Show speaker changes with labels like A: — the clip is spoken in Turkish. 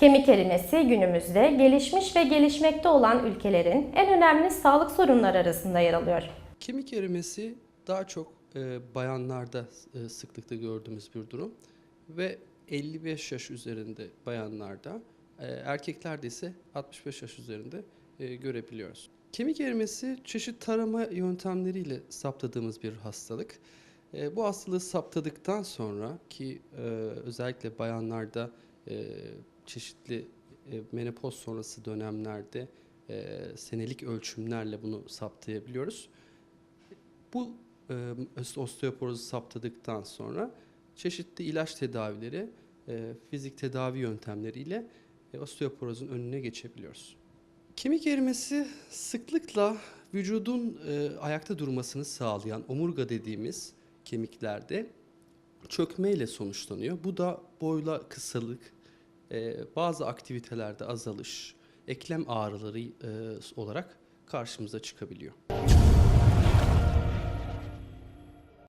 A: Kemik erimesi günümüzde gelişmiş ve gelişmekte olan ülkelerin en önemli sağlık sorunları arasında yer alıyor.
B: Kemik erimesi daha çok e, bayanlarda e, sıklıkla gördüğümüz bir durum ve 55 yaş üzerinde bayanlarda, e, erkeklerde ise 65 yaş üzerinde e, görebiliyoruz. Kemik erimesi çeşit tarama yöntemleriyle saptadığımız bir hastalık. E, bu hastalığı saptadıktan sonra ki e, özellikle bayanlarda e, çeşitli e, menopoz sonrası dönemlerde e, senelik ölçümlerle bunu saptayabiliyoruz. Bu e, osteoporozu saptadıktan sonra çeşitli ilaç tedavileri, e, fizik tedavi yöntemleriyle e, osteoporozun önüne geçebiliyoruz. Kemik erimesi sıklıkla vücudun e, ayakta durmasını sağlayan omurga dediğimiz kemiklerde çökmeyle sonuçlanıyor. Bu da boyla kısalık, e, bazı aktivitelerde azalış, eklem ağrıları e, olarak karşımıza çıkabiliyor.